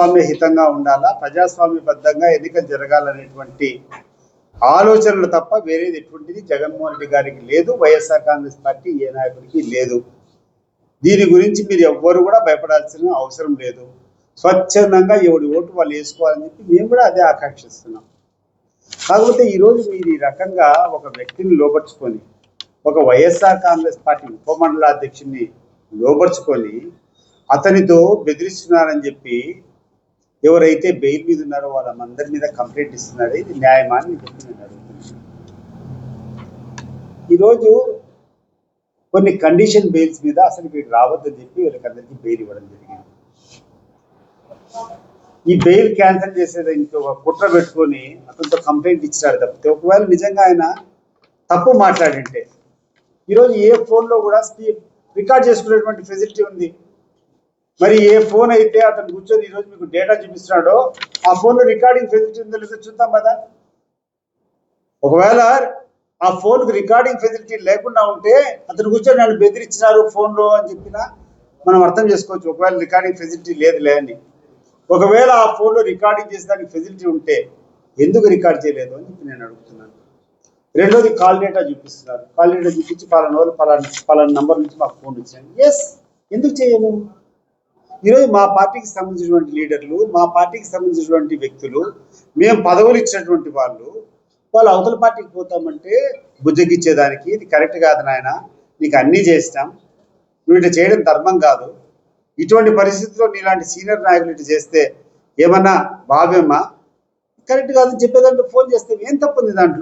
ప్రజాస్వామ్య హితంగా ఉండాలా? ప్రజాస్వామ్యబద్ధంగా ఎన్నికలు జరగాలనేటువంటి ఆలోచనలు తప్ప వేరేది ఎటువంటిది జగన్మోహన్ రెడ్డి గారికి లేదు. వైఎస్ఆర్ కాంగ్రెస్ పార్టీ ఏ నాయకుడికి లేదు. దీని గురించి మీరు ఎవ్వరు కూడా భయపడాల్సిన అవసరం లేదు. స్వచ్ఛందంగా ఎవడి ఓటు వాళ్ళు వేసుకోవాలని చెప్పి మేము కూడా అదే ఆకాంక్షిస్తున్నాం. కాకపోతే ఈరోజు మీరు ఈ రకంగా ఒక వ్యక్తిని లోపరుచుకొని ఒక Y S R Congress party ఉపమండలాధ్యక్షుడిని లోపరుచుకొని అతనితో బెదిరిస్తున్నారని చెప్పి ఎవరైతే బెయిల్ మీద ఉన్నారో వాళ్ళందరి మీద కంప్లైంట్ ఇస్తున్నారు. ఇది న్యాయమా అని చెప్పి ఈరోజు కొన్ని కండిషన్ బెయిల్స్ మీద అసలు వీడు రావద్దని చెప్పి వీళ్ళకందరికీ బెయిల్ ఇవ్వడం జరిగింది. ఈ బెయిల్ క్యాన్సిల్ చేసేది ఇంకొక కుట్ర పెట్టుకొని అతనితో కంప్లైంట్ ఇచ్చినాడు తప్పితే ఒకవేళ నిజంగా ఆయన తప్పు మాట్లాడింటే ఈరోజు ఏ ఫోన్లో కూడా రికార్డ్ చేసుకునేటువంటి ఫెసిలిటీ ఉంది. మరి ఏ ఫోన్ అయితే అతను కూర్చొని ఈరోజు మీకు డేటా చూపిస్తున్నాడో ఆ ఫోన్లో రికార్డింగ్ ఫెసిలిటీ ఉందో లేదో చూద్దాం కదా ఒకవేళ ఆ ఫోన్కి రికార్డింగ్ ఫెసిలిటీ లేకుండా ఉంటే అతను కూర్చొని నన్ను బెదిరించినారు ఫోన్లో అని చెప్పిన మనం అర్థం చేసుకోవచ్చు. ఒకవేళ రికార్డింగ్ ఫెసిలిటీ లేదులే అని. ఒకవేళ ఆ ఫోన్లో రికార్డింగ్ చేసేదానికి ఫెసిలిటీ ఉంటే ఎందుకు రికార్డ్ చేయలేదు అని చెప్పి నేను అడుగుతున్నాను. రెండోది కాల్ డేటా చూపిస్తున్నారు. కాల్ డేటా చూపించి పలానా వాళ్ళు పలానా పలానా నంబర్ నుంచి మాకు ఫోన్ వచ్చాను ఎస్ ఎందుకు చేయము ఈరోజు మా పార్టీకి సంబంధించినటువంటి లీడర్లు మా పార్టీకి సంబంధించినటువంటి వ్యక్తులు మేము పదవులు ఇచ్చినటువంటి వాళ్ళు వాళ్ళు అవతల పార్టీకి పోతామంటే బుజ్జగిచ్చేదానికి ఇది కరెక్ట్ కాదు నాయన నీకు అన్నీ చేసినాం. నువ్వు ఇట్లా చేయడం ధర్మం కాదు. ఇటువంటి పరిస్థితుల్లో నీలాంటి సీనియర్ నాయకులు ఇటు చేస్తే ఏమన్నా భావ్యమా? కరెక్ట్ కాదని చెప్పేదాంట్లో ఫోన్ చేస్తే ఏం తప్పుంది దాంట్లో?